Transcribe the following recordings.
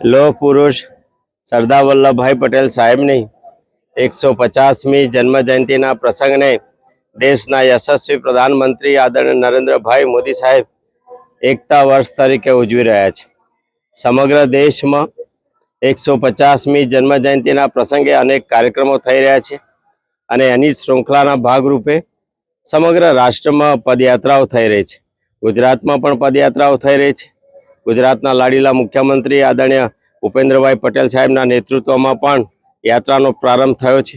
લોહ પુરુષ, સરદાર વલ્લભભાઈ પટેલ સાહેબની એકસો પચાસમી જન્મ જયંતિના પ્રસંગને દેશના યશસ્વી પ્રધાનમંત્રી આદરણીય નરેન્દ્રભાઈ મોદી સાહેબ એકતા વર્ષ તરીકે ઉજવી રહ્યા છે. સમગ્ર દેશમાં એકસો પચાસમી જન્મ જયંતિના પ્રસંગે અનેક કાર્યક્રમો થઈ રહ્યા છે અને એની શૃંખલાના ભાગરૂપે સમગ્ર રાષ્ટ્રમાં પદયાત્રાઓ થઈ રહી છે. ગુજરાતમાં પણ પદયાત્રાઓ થઈ રહી છે. ગુજરાતના લાડીલા મુખ્યમંત્રી આદરણીય ભૂપેન્દ્રભાઈ પટેલ સાહેબના નેતૃત્વમાં પણ યાત્રાનો પ્રારંભ થયો છે.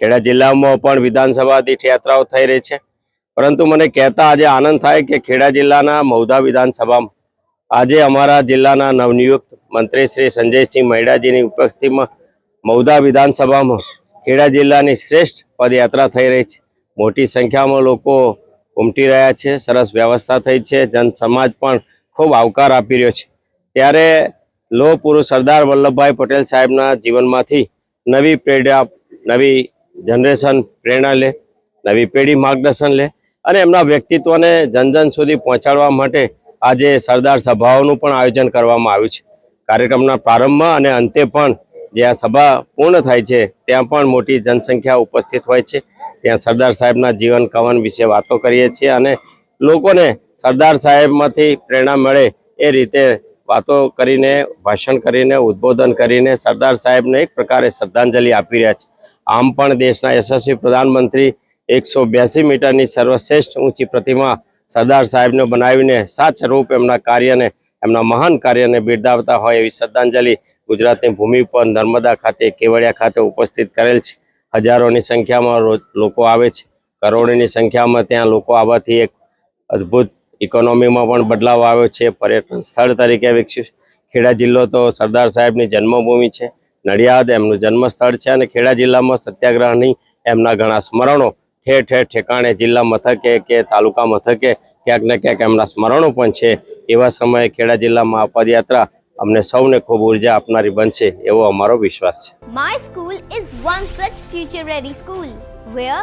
ખેડા જિલ્લામાં પણ વિધાનસભા દીઠ યાત્રાઓ થઈ રહી છે. પરંતુ મને કહેતા આજે આનંદ થાય કે ખેડા જિલ્લાના મૌધા વિધાનસભામાં આજે અમારા જિલ્લાના નવનિયુક્ત મંત્રી શ્રી સંજયસિંહ મહેડાજીની ઉપસ્થિતિમાં મૌધા વિધાનસભામાં ખેડા જિલ્લાની શ્રેષ્ઠ પદયાત્રા થઈ રહી છે. મોટી સંખ્યામાં લોકો ઉમટી રહ્યા છે. સરસ વ્યવસ્થા થઈ છે. જન સમાજ પણ ખૂબ આવકાર આપી રહ્યો છે. ત્યારે લોહ પુરુષ સરદાર વલ્લભભાઈ પટેલ સાહેબના જીવનમાંથી નવી પ્રેરણા, નવી જનરેશન પ્રેરણા લે, નવી પેઢી માર્ગદર્શન લે અને એમના વ્યક્તિત્વને જન જન સુધી પહોંચાડવા માટે આજે સરદાર સભાઓનું પણ આયોજન કરવામાં આવ્યું છે. કાર્યક્રમના પ્રારંભમાં અને અંતે પણ જ્યાં સભા પૂર્ણ થાય છે, ત્યાં પણ મોટી જનસંખ્યા ઉપસ્થિત હોય છે. ત્યાં સરદાર સાહેબના જીવન કવન વિશે વાતો કરીએ છીએ અને લોકોને સરદાર સાહેબમાંથી પ્રેરણા મળે એ રીતે વાતો કરીને, ભાષણ કરીને, ઉદ્બોધન કરીને સરદાર સાહેબને એક પ્રકારે શ્રદ્ધાંજલિ આપી રહ્યા છે. આમ પણ દેશના યશસ્વી પ્રધાનમંત્રી એકસો બ્યાસી મીટરની સર્વશ્રેષ્ઠ ઊંચી પ્રતિમા સરદાર સાહેબને બનાવીને સાચરૂપ એમના કાર્યને, એમના મહાન કાર્યને બિરદાવતા હોય એવી શ્રદ્ધાંજલિ ગુજરાતની ભૂમિ પર નર્મદા ખાતે, કેવડિયા ખાતે ઉપસ્થિત કરેલ છે. હજારોની સંખ્યામાં લોકો આવે છે. કરોડોની સંખ્યામાં ત્યાં લોકો આવવાથી એક અદ્ભુત ઇકોનોમીમાં પણ બદલાવ આવ્યો છે. પર્યટન સ્થળ તરીકે વિકસ્યું ખેડા જિલ્લો તો સરદાર સાહેબની જન્મભૂમિ છે. નડિયાદ એમનું જન્મસ્થળ છે અને ખેડા જિલ્લામાં સત્યાગ્રહની એમના ઘણા સ્મરણો ઠેર ઠેર ઠેકાણે જિલ્લા મથકે કે તાલુકા મથકે ક્યાંક ને ક્યાંક એમના સ્મરણો પણ છે. એવા સમયે ખેડા જિલ્લામાં આ પદયાત્રા અમને સૌને ખૂબ ઊર્જા આપનારી બનશે એવો અમારો વિશ્વાસ છે. My school is one such future ready school where